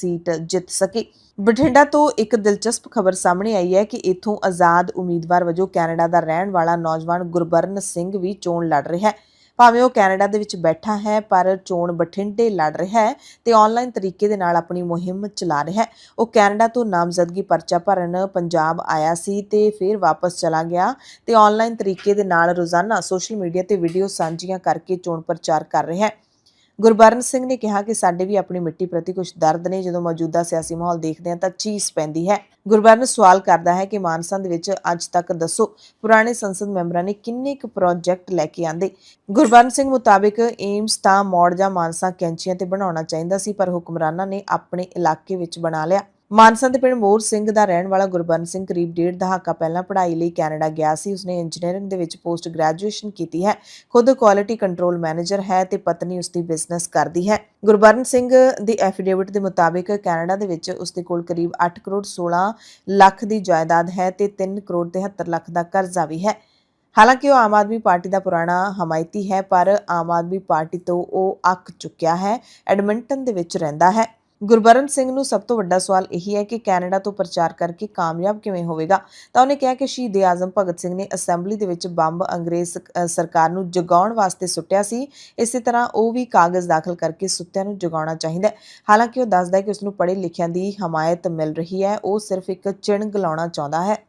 Seat ਜਿੱਤ ਸਕੇ। ਬਠਿੰਡਾ ਤੋਂ ਇੱਕ ਦਿਲਚਸਪ ਖਬਰ ਸਾਹਮਣੇ ਆਈ ਹੈ ਕਿ ਇੱਥੋਂ ਆਜ਼ਾਦ ਉਮੀਦਵਾਰ ਵਜੋਂ ਕੈਨੇਡਾ ਦਾ ਰਹਿਣ ਵਾਲਾ ਨੌਜਵਾਨ ਗੁਰਬਰਨ ਸਿੰਘ ਵੀ ਚੋਣ ਲੜ ਰਿਹਾ ਹੈ। ਭਾਵੇਂ ਉਹ ਕੈਨੇਡਾ ਦੇ ਵਿੱਚ ਬੈਠਾ ਹੈ, ਪਰ ਚੋਣ ਬਠਿੰਡੇ ਲੜ ਰਿਹਾ ਹੈ ਤੇ ਆਨਲਾਈਨ ਤਰੀਕੇ ਦੇ ਨਾਲ ਆਪਣੀ ਮੁਹਿੰਮ ਚਲਾ ਰਿਹਾ ਹੈ। ਉਹ ਕੈਨੇਡਾ ਤੋਂ ਨਾਮਜ਼ਦਗੀ ਪਰਚਾ ਭਰਨ ਪੰਜਾਬ ਆਇਆ ਸੀ ਤੇ ਫਿਰ ਵਾਪਸ ਚਲਾ ਗਿਆ ਤੇ ਆਨਲਾਈਨ ਤਰੀਕੇ ਦੇ ਨਾਲ ਰੋਜ਼ਾਨਾ ਸੋਸ਼ਲ ਮੀਡੀਆ ਤੇ ਵੀਡੀਓ ਸਾਂਝੀਆਂ ਕਰਕੇ ਚੋਣ ਪ੍ਰਚਾਰ ਕਰ ਰਿਹਾ ਹੈ। ਗੁਰਬਰਨ ਸਿੰਘ ਨੇ ਕਿਹਾ ਕਿ ਸਾਡੇ ਵੀ ਆਪਣੀ ਮਿੱਟੀ ਪ੍ਰਤੀ ਕੁਝ ਦਰਦ ਨੇ, ਜਦੋਂ ਮੌਜੂਦਾ ਸਿਆਸੀ ਮਾਹੌਲ ਦੇਖਦੇ ਹਾਂ ਤਾਂ ਚੀਸ ਪੈਂਦੀ ਹੈ। ਗੁਰਬਰਨ ਸਵਾਲ ਕਰਦਾ ਹੈ ਕਿ ਮਾਨਸਾ ਦੇ ਵਿੱਚ ਅੱਜ ਤੱਕ ਦੱਸੋ, ਪੁਰਾਣੇ ਸੰਸਦ ਮੈਂਬਰਾਂ ਨੇ ਕਿੰਨੇ ਕੁ ਪ੍ਰੋਜੈਕਟ ਲੈ ਕੇ ਆਂਦੇ? ਗੁਰਬਰਨ ਸਿੰਘ ਮੁਤਾਬਿਕ ਏਮਸ ਤਾਂ ਮੌੜ ਜਾਂ ਮਾਨਸਾ ਕੈਂਚੀਆਂ ਤੇ ਬਣਾਉਣਾ ਚਾਹੀਦਾ ਸੀ, ਪਰ ਹੁਕਮਰਾਨਾਂ ਨੇ ਆਪਣੇ ਇਲਾਕੇ ਵਿੱਚ ਬਣਾ ਲਿਆ। ਮਾਨਸਾ ਦੇ ਪਿੰਡ ਮੋਰ ਸਿੰਘ ਦਾ ਰਹਿਣ ਵਾਲਾ ਗੁਰਬਰਨ ਸਿੰਘ ਕਰੀਬ ਡੇਢ ਦਹਾਕਾ ਪਹਿਲਾਂ ਪੜ੍ਹਾਈ ਲਈ ਕੈਨੇਡਾ ਗਿਆ ਸੀ। ਉਸਨੇ ਇੰਜੀਨੀਅਰਿੰਗ ਦੇ ਵਿੱਚ ਪੋਸਟ ਗ੍ਰੈਜੂਏਸ਼ਨ ਕੀਤੀ ਹੈ। ਖੁਦ ਕੁਆਲਿਟੀ ਕੰਟਰੋਲ ਮੈਨੇਜਰ ਹੈ ਤੇ ਪਤਨੀ ਉਸਦੀ ਬਿਜ਼ਨਸ ਕਰਦੀ ਹੈ। ਗੁਰਬਰਨ ਸਿੰਘ ਦੀ ਐਫੀਡੇਵਿਟ ਦੇ ਮੁਤਾਬਿਕ ਕੈਨੇਡਾ ਦੇ ਵਿੱਚ ਉਸਦੇ ਕੋਲ ਕਰੀਬ 8 ਕਰੋੜ 16 ਲੱਖ ਦੀ ਜਾਇਦਾਦ ਹੈ ਤੇ 3 ਕਰੋੜ 73 ਲੱਖ ਦਾ ਕਰਜ਼ਾ ਵੀ ਹੈ। ਹਾਲਾਂਕਿ ਉਹ ਆਮ ਆਦਮੀ ਪਾਰਟੀ ਦਾ ਪੁਰਾਣਾ ਹਮਾਇਤੀ ਹੈ, ਪਰ ਆਮ ਆਦਮੀ ਪਾਰਟੀ ਤੋਂ ਉਹ ਅੱਕ ਚੁੱਕਿਆ ਹੈ। ਐਡਮਿੰਟਨ ਦੇ ਵਿੱਚ ਰਹਿੰਦਾ ਹੈ। ਗੁਰਬਰਨ ਸਿੰਘ ਨੂੰ ਸਭ ਤੋਂ ਵੱਡਾ ਸਵਾਲ ਇਹੀ ਹੈ ਕਿ ਕੈਨੇਡਾ ਤੋਂ ਪ੍ਰਚਾਰ ਕਰਕੇ ਕਾਮਯਾਬ ਕਿਵੇਂ ਹੋਵੇਗਾ? ਤਾਂ ਉਹਨੇ ਕਿਹਾ ਕਿ ਸ਼ਹੀਦ ਆਜ਼ਮ ਭਗਤ ਸਿੰਘ ਨੇ ਅਸੈਂਬਲੀ ਦੇ ਵਿੱਚ ਬੰਬ ਅੰਗਰੇਜ਼ ਸਰਕਾਰ ਨੂੰ ਜਗਾਉਣ ਵਾਸਤੇ ਸੁੱਟਿਆ ਸੀ। ਇਸੇ ਤਰ੍ਹਾਂ ਉਹ ਵੀ ਕਾਗਜ਼ ਦਾਖਲ ਕਰਕੇ ਸੁੱਤਿਆਂ ਨੂੰ ਜਗਾਉਣਾ ਚਾਹੀਦਾ ਹੈ। ਹਾਲਾਂਕਿ ਉਹ ਦੱਸਦਾ ਹੈ ਕਿ ਉਸ ਨੂੰ ਪੜ੍ਹੇ ਲਿਖਿਆਂ ਦੀ ਹਮਾਇਤ ਮਿਲ ਰਹੀ ਹੈ। ਉਹ ਸਿਰਫ ਇੱਕ ਚਿਣ ਗਲਾਉਣਾ ਚਾਹੁੰਦਾ ਹੈ।